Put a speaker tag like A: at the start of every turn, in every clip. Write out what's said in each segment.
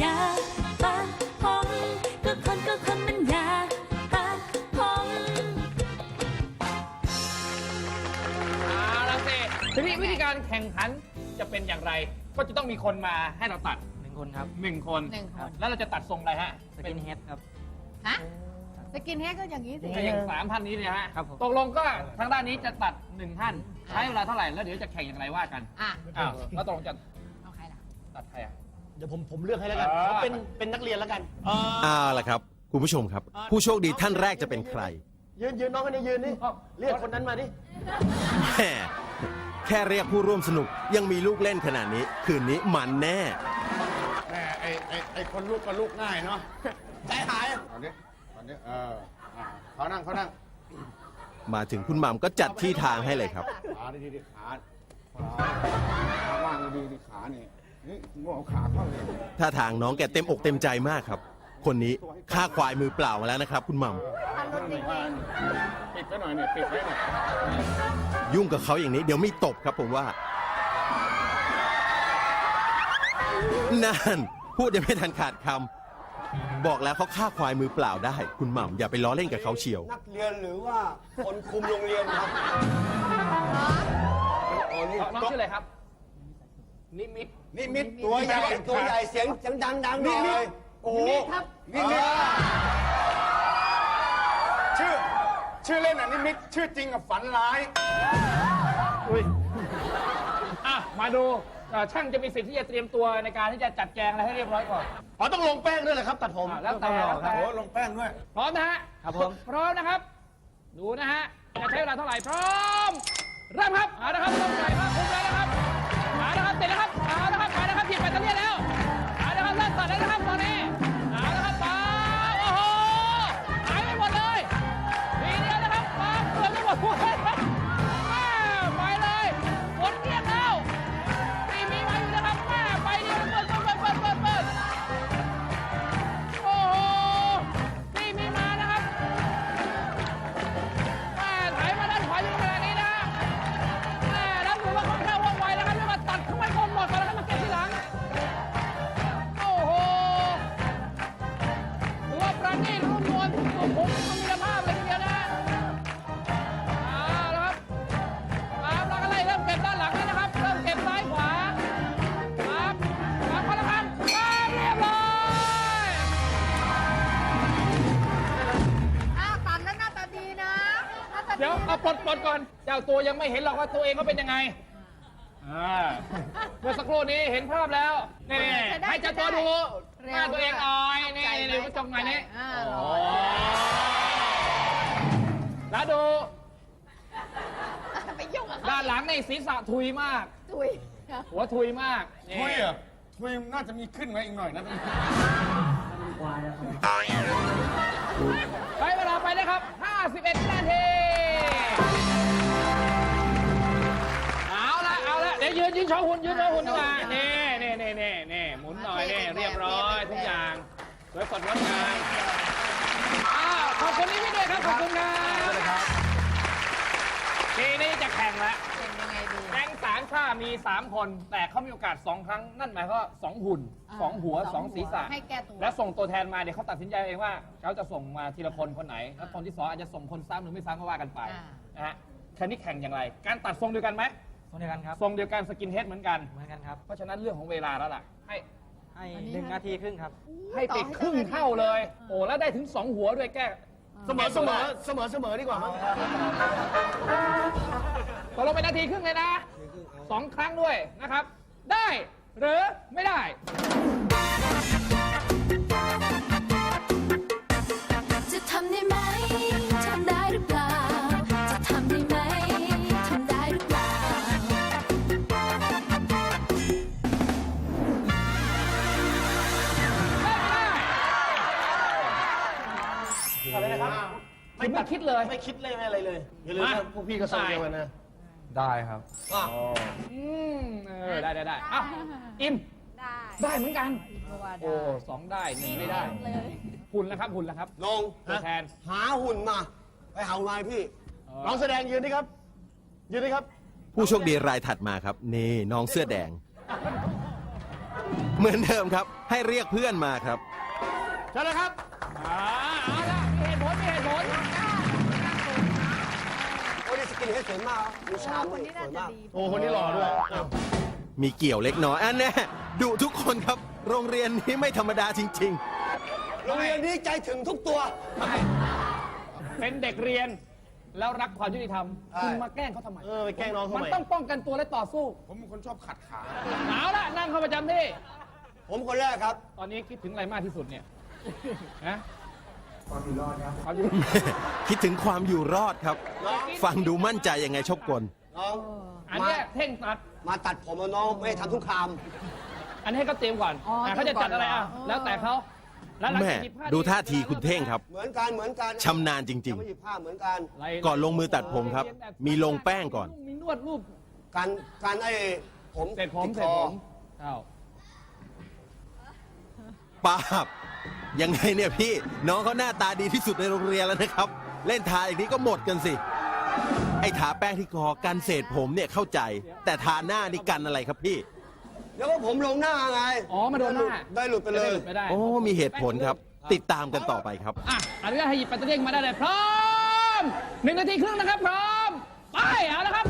A: อยากปะพงก็คนก็คนมันอยากปะพง
B: เอาละสิทีนี้วิธีการแข่งขันจะเป็นอย่างไร ก็จะต้องมีคนมาให้เราตัด
C: หนึ่งคนครับ
B: หนึ่งคน
D: หนึ่งคน
B: แล้วเราจะตัดทรงอะไรฮะ
C: สกินเฮดครับ
D: ฮะสกินเฮดก็อย่างนี้สิ
B: เป็นอย่างสามท่านนี้เนี่ยฮะ
C: ครับผม
B: ตกลงก็ทางด้านนี้จะตัดหนึ่งท่านใช้เวลาเท่าไหร่แล้วเดี๋ยวจะแข่งอย่างไรว่ากัน
D: อะ
B: อ้าวแล้วตกลงจะ
D: เอาใครล่ะ
B: ตัดใครอะ
E: เดี๋ยวผมผมเลือกให้แล้วกัน
B: อ่า
E: เขาเป็นเป็นนักเรียนแล้วกัน
F: เอาล่ะครับ คุณผู้ชมครับ ผู้โชคดีท่านแรกจะเป็นใคร
E: ยืนยืนน้องคนนี้ยืนนี่เรียกคนนั้นมาดิ
F: แหมแค่เรียกผู้ร่วมสนุกยังมีลูกเล่นขนาดนี้ คืนนี้มันแน่
G: แม่ไอ้ไอ้ไอ้คนลูกก็ลูกง่ายเนาะ
E: ใจหาย
G: ตอนนี้ตอนนี้เอออะเขานั่งเขานั่ง
F: มาถึงคุณหม่ำก็จัดที่ทางให้เลยครับ
G: ขาดีดีๆขาขาขาว่างดีดีๆขานี่นี่ งเอาขาเข้าเลย
F: ถ้าทางน้องแกเต็มอกเต็มใจมากครับ คนนี้ฆ่าควายมือเปล่ามาแล้วนะครับ คุณหม่
G: ปิดไว้หน่อยเนี่ยปิดไว้หน่อยำ
F: ยุ่งกับเขาอย่างนี้เดี๋ยวมีตบครับผมว่า นั่น พูดยังไม่ทันขาดคำบอกแล้วเขาฆ่าควายมือเปล่าได้ คุณหม่ำอย่าไปล้อเล่นกับเขาเชียว
E: นักเรียนหรือว่าคนคุมโรงเรียนครับโอ้นี่
B: น้องชื่ออะไรครับ นิมิต
G: นี่มิดตัวใหญ่
E: ตัวใหญ่เสียงเสียงดังดังหน่อยโอ้โห
D: ครับ
G: นี่มิดชื่อ ชื่อเล่นอะนี่มิดชื่อจริงกับฝันร้าย
B: อะมาดูเอ่อช่างจะมีสิทธิ์ที่จะเตรียมตัวในการที่จะจัดแจงอะไรให้เรียบร้อยก่อน
E: อ๋อต้องลงแป้งด้วยเหรอครับ ตัดผม
B: อะแล้วแต่แล้วแต่
G: โอ้ลงแป้งด้วย
B: พร้อมนะฮะ
C: ครับผม
B: พร้อมนะครับ ดูนะฮะจะใช้เวลาเท่าไหร่พร้อมเริ่มครับเอาละครับต้องใส่ผ้าคลุมแล้ว ปลดปลดก่อนเจ้าตัวยังไม่เห็นหรอกว่าตัวเองเขาเป็นยังไงอ่าเมื่อสักครู่นี้เห็นภาพแล้วนี่ๆให้เจ้าตัวดูหน้าตัวเองหน่อยนี่นี่กระจกหน่อยนี่
D: อ่า
B: โอ้แล้วดู
D: ไปยุ่งกับเขา
B: ด้านหลังในศีรษะทุยมาก
D: ตุย
B: หัวทุยมากนี่
G: ทุยเหรอะทุยน่าจะมีขึ้นไว้อีกหน่อยนะ
B: ใช้เวลาไปนะครับ 51นาที สวยสดงดงามอ้าวขอบคุณนี่พี่ด้วยครับ ขอบคุณครับทีนี้จะแข่งแล้ว
D: เป็นยังไงดี
B: แก๊งสามชามี 3 คน แต่เขามีโอกาส 2 ครั้ง นั่นหมายความว่าสองหุ่นสองหัวสองศีรษะ
D: ให้แก้ตัว
B: แล้วส่งตัวแทนมาเดี๋ยวเขาตัดสินใจเองว่าเขาจะส่งมาทีละคนคนไหน แล้วคนที่สองอาจจะส่งคนซ้ำหรือไม่ซ้ำก็ว่ากันไป
D: อ่า
B: นะฮะแค่นี้แข่งอย่างไร การตัดทรงเดียวกันไหม
C: ตรงเดียวกันครับ
B: ทรงเดียวกันสกินเฮดเหมือนกัน
C: เหมือนกันครับ
B: เพราะฉะนั้นเรื่องของเวลาแล้วล่ะ ให้
C: ให้หนึ่งนาทีครึ่งครับ
B: ให้ไปครึ่งเท่าเลย โอ้แล้วได้ถึง2หัวด้วยแก้
E: เสมอเสมอเสมอเสมอดีกว่ามั้ง
B: ตกลงเป็นนาทีครึ่งเลยนะสองครั้งด้วยนะครับ ได้หรือไม่ได้
A: อะไร
B: นะครับไม่ไม่คิดเลย
E: ไม่คิดเลยไม่อะไรเลยอย่าลืม
B: มา
E: ว่าพวกพี่ก็ทรงเดียวกันนะ
C: ได้ครับ
B: อืมเออได้ได้ได้อะอิม
D: ได้
B: ได้เหมือนกัน
D: เพราะว่าได้
B: โอ้สองได้หนึ่งไม่ได้ หุ่นแล้วครับหุ่นแล้วครับ
E: ลง
B: ตัวแทน
E: หาหุ่นมา ไปหาหุ่นมาให้พี่
B: เออ
E: ลองแสดงยืนดิครับ ยืนดิครับ
F: ผู้โชคดีรายถัดมาครับ นี่น้องเสื้อแดง เหมือนเดิมครับ ให้เรียกเพื่อนมาครับ
E: เชิญเลยครับ สกินเฮดสวยมากมีชาม
D: คน
E: นี่
D: นี้
E: ส
D: น่า
E: วย
D: จะ
E: มาก
D: ดี
E: โอ้คนนี้หล่อด้วยอ้าว
F: มีเกี่ยวเล็กน้อยอันแน่ดุทุกคนครับ โรงเรียนนี้ไม่ธรรมดาจริง
E: โรงเรียนนี้ใจถึงทุกตัว
B: เป็นเด็กเรียน แล้วรักความยุติธรรม
E: ใช่
B: คุณมาแกล้งเขาทำไม
E: เออไปแกล้งน้องเขา
B: มัน
E: ไหม
B: ต้องป้องกันตัวและต่อสู้
G: ผมเป็นคนชอบขัดขา
B: เอาละนั่งเข้าประจำที่
E: ผมคนแรกครับ
B: ตอนนี้คิดถึงอะไรมากที่สุดเนี่ยฮะ ความอยู่รอดครับความอยู่
F: ๆคิดถึงความอยู่รอดครับ
E: น้อง
F: ฟังดูมั่นใจยังไงชอบกล
E: น้อง
B: อันเนี้ยเท่งตัด
E: มาตัดผมแล้วน้องไม่ให้ทำทุกคาม
B: อันนี้ให้เขาเตรียมก่อน
D: อ๋อ
B: อะเขาจะจัดอะไรอะ
D: เตรียมก่อนเหรอ
B: แล้วแต่เขาแล้วหลัง
F: แม่
B: จากหยิบผ้
F: ดูท่าทีคุณเท่งครับ
E: เหมือนกันเหมือนกัน
F: ชำนาญจริงๆ
E: ยังไม่หยิบผ้าเหมือนกัน
B: ไล่
F: ก่อนลงมือตัดผมครับ มีลงแป้งก่อน
B: มีนวดรูป
E: การการไอ้ผม
B: เสร็จผม
E: ติด
B: เสร็
E: ค
B: จ
E: อ
B: ผมเอ้า
F: ป้าบ ยังไงเนี่ยพี่น้องเขาหน้าตาดีที่สุดในโรงเรียนแล้วนะครับ เล่นทาอย่างนี้ก็หมดกันสิ ไอ้ทาแป้งที่คอกันเศษผมเนี่ยเข้าใจ แต่ทาหน้านี่กันอะไรครับพี่
E: เดี๋ยวว่าผมลงหน้าไง
B: อ๋อมาโดนหน้า
E: ได้หลุดไปเลย
B: จะด้หดไม่ได้
F: โอ้มีเหตุผลครับ ติดตามกันต่อไปครับ
B: อะอนุญาตให้หยิบแบตเตอรี่มาได้เลยพร้อมหนึ่งนาทีครึ่งนะครับพร้อมไปเอาละครับ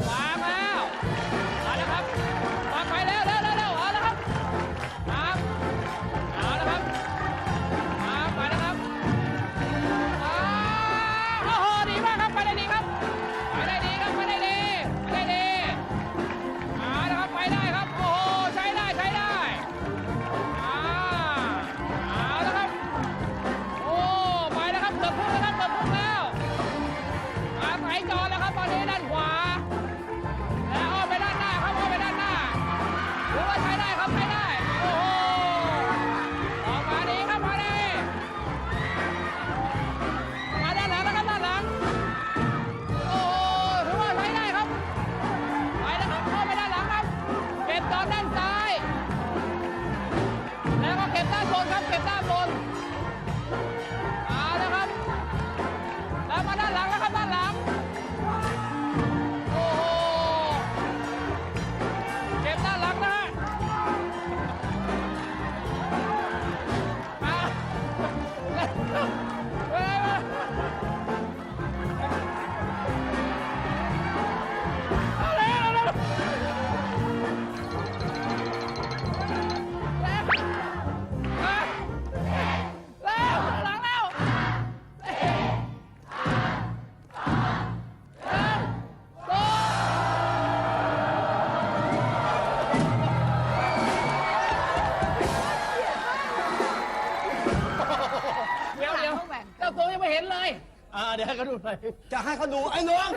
B: เดี๋ยว
E: ให้เขาดูหน่อยจะให้เขาดูไอ้น้อง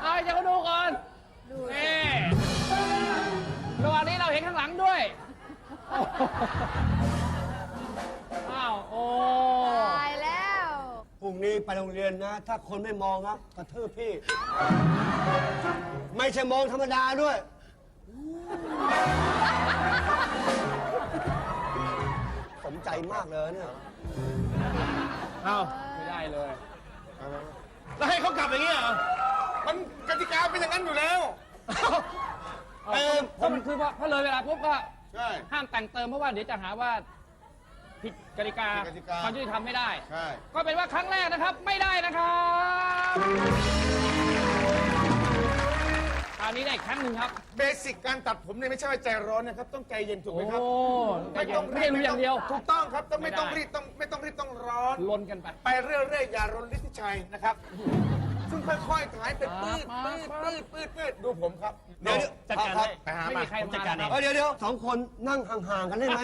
B: เอาให้เจ้าเขาดูก่อนนี่ระหว่างนี้เราเห็นข้างหลังด้วยโอ้โหอ้าวโอ้
D: ตายแล้ว
E: พรุ่งนี้ไปโรงเรียนนะ ถ้าคนไม่มองนะกระทืบพี่ ไม่ใช่มองธรรมดาด้วย สมใจมากเลยเนี่ย
B: เอาไม่ได้เลย
E: แล้วให้เขากลับอย่างนี้เหรอ
G: มันกติกาเป็นอย่างนั้นอยู่แล้ว
B: เออเพราะมันคือว่าพอเลยเวลาปุ๊บก็
G: ใช่
B: ห้ามแต่งเติมเพราะว่าเดี๋ยวจะหาว่าผิดกติกา
G: ผิดกติกา
B: ความยุติธรรมไม่ได้
G: ใช่
B: ก็เป็นว่าครั้งแรกนะครับไม่ได้นะครับคราวนี้ได้อีกครั้งหนึ่งครับ
G: เบสิกการตัดผมเนี่ยไม่ใช่ว่าใจร้อนนะครับ ต้องใจเย็นถูกไหมครับ
B: โอ้ไม่ต้องไม่ได้รู้อย่างเดียว
G: ถูกต้องครับต้องไม่
B: ไม่ได้
G: ต้องรีบต้องไม่ต้องรีบต้องร้อน
B: ลนกันไป
G: ไปเรื่อยๆอย่ารนฤทธิชัยนะครับ ซึ่งค่อยๆถ่ายเป็นปืด
B: มา
G: ปืด
B: มา
G: ปืดปืดปืดดูผมครับ
E: เดี๋ยว
B: จัดการ
E: ครั
B: ให้
E: บ
G: ไปหา
B: ไม่
G: มา
B: มีใคร
G: ผมจัดการเอง
B: มา
E: เดี๋ยวเดี๋ยวสองคนนั่งห่างๆกันได้ไหม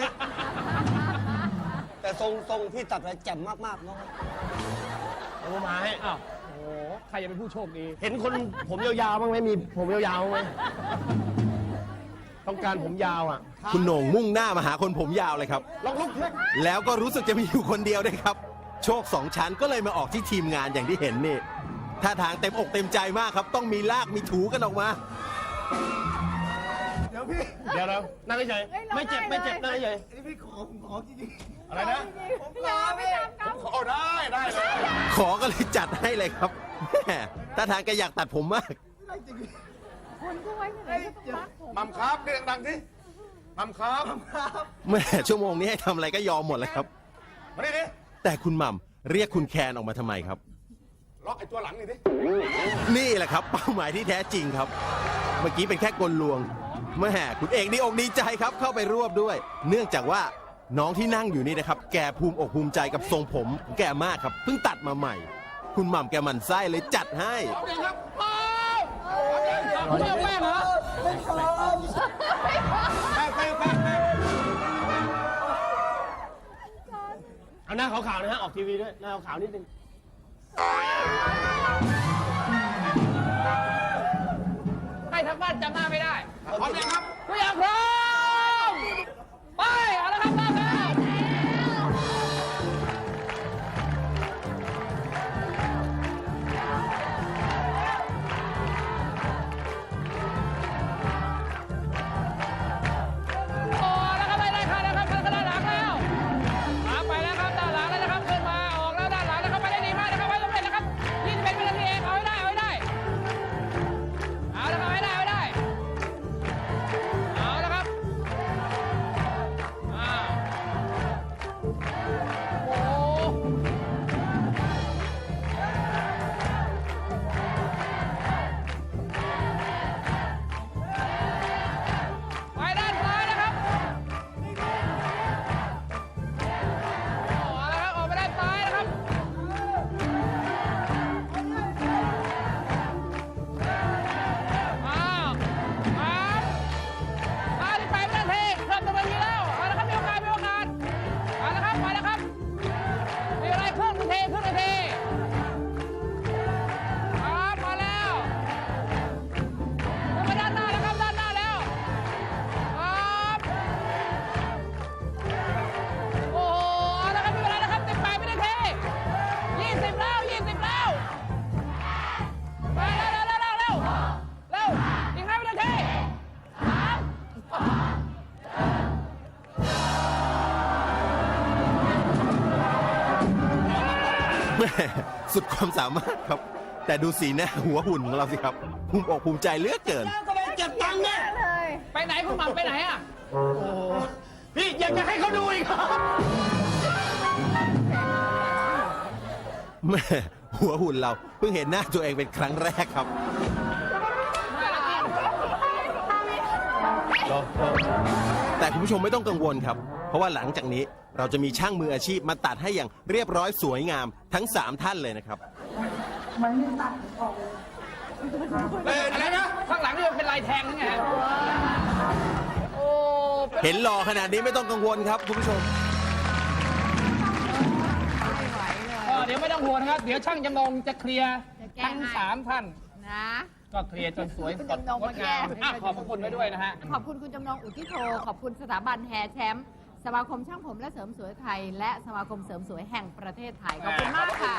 E: แต่ทรงทรงพี่ตัดอะไรแจ่มมากๆเนาะเอามาให้
B: อ้าว โอ้โหใครจะเป็นผู้โชคดี
E: เห็นคนผมยาวๆบ้างไหมมีผมยาวๆบ้างไหมต้องการผมยาวอะ
F: คุณโหน่งมุ่งหน้ามาหาคนผมยาวเลยครับ
E: ลองลุกขึ้น
F: แล้วก็รู้สึกจะมีอยู่คนเดียวด้วยครับ โชคสองชั้นก็เลยมาออกที่ทีมงานอย่างที่เห็นนี่ท่าทางเต็มอกเต็มใจมากครับ ต้องมีลากมีถูกันออกมา
E: เดี๋ยวพี่ เดี๋ยวเรานั่งเฉย
D: เฮ้ย
E: ๆไม่เจ็บ
D: ร้องไห้
E: ไม่เจ็บ
D: เลย
E: นั่งเฉย
G: นี่พี่ขอผมขอจริงๆอะไรนะ
D: พี่ยาไม่ทำครับ
G: ขอได้ได้เลย
F: ขอก็เลยจัดให้เลยครับ แม่ท่าทางแกอยากตัดผมมาก
B: พ
D: คนก็ไว้ที่ไหนก็ต้องรักผม
G: มัมครับเรียกดังสิมัมครับ
F: แม่ชั่วโมงนี้ให้ทำอะไรก็ยอมหมดเลยครับ
G: มาดิดิ
F: แต่คุณหม่ำเรียกคุณแคนออกมาทำไมครับ
G: ล็อกไอ้ตัวหลังนี่ดิ
F: นี่แหละครับ เป้าหมายที่แท้จริงครับ เมื่อกี้เป็นแค่กลลวงแม่คุณเอกดีอกดีใจครับ เข้าไปรวบด้วย เนื่องจากว่าน้องที่นั่งอยู่นี่นะครับ แกภูมิอกภูมิใจกับทรงผมของแกมากครับเพิ่งตัดมาใหม่ คุณหม่ำแกหมันไส้เลยจัดให้
B: เอาเองครับพร้อมคุณเอาแป้งเหรอ
E: เอาหน้าขาวๆนะฮะ ออกทีวีด้วย หน้าขาวๆนิดนึง
B: ให้ทั้งบ้านจำหน้าไม่ได้
G: พร้อมยังครับ
B: ทุกอยางพร้อ
F: ม สุดความสามารถครับ แต่ดูสีหน้าหัวหุ่นของเราสิครับภูมิอกภูมิใจเหลือเกิน
E: เก็บตังค์เนี่ย
B: ไปไหนคุณหม่ำไปไหนอะ
E: พี่อยากจะให้เขาดูอีกเหรอ
F: แม่หัวหุ่นเราเพิ่งเห็นหน้าตัวเองเป็นครั้งแรกครับ แต่คุณผู้ชมไม่ต้องกังวลครับ เพราะว่าหลังจากนี้ เราจะมีช่างมืออาชีพมาตัดให้อย่างเรียบร้อยสวยงามทั้ง 3 ท่านเลยนะครับ
G: เป็นอะไรนะ
B: ข้างหลังนี่มันเป็นลายแทงนี่ไงโอ้
F: เห็นหล่อขนาดนี้ไม่ต้องกังวลครับคุณผู้ชม
B: เออเดี๋ยวไม่ต้องห่วงนะครับ เดี๋ยวช่างจำลองจะเคลียร์
D: จะแก้
B: ทั้ง
D: ให้
B: สามท่าน
D: นะ
B: ก็เคลียร์จนสวย
D: คุณ
B: สด
D: จำลอง
B: ง
D: มา
B: ด
D: แก้
B: งามอะขอบพระคุณไว้ด้วยนะฮะ
D: ขอบคุณคุณจำลองอุทิโท ขอบคุณสถาบันแฮร์แชมป์ สมาคมช่างผมและเสริมสวยไทย และสมาคมเสริมสวยแห่งประเทศไทย ขอบคุณมากค่ะ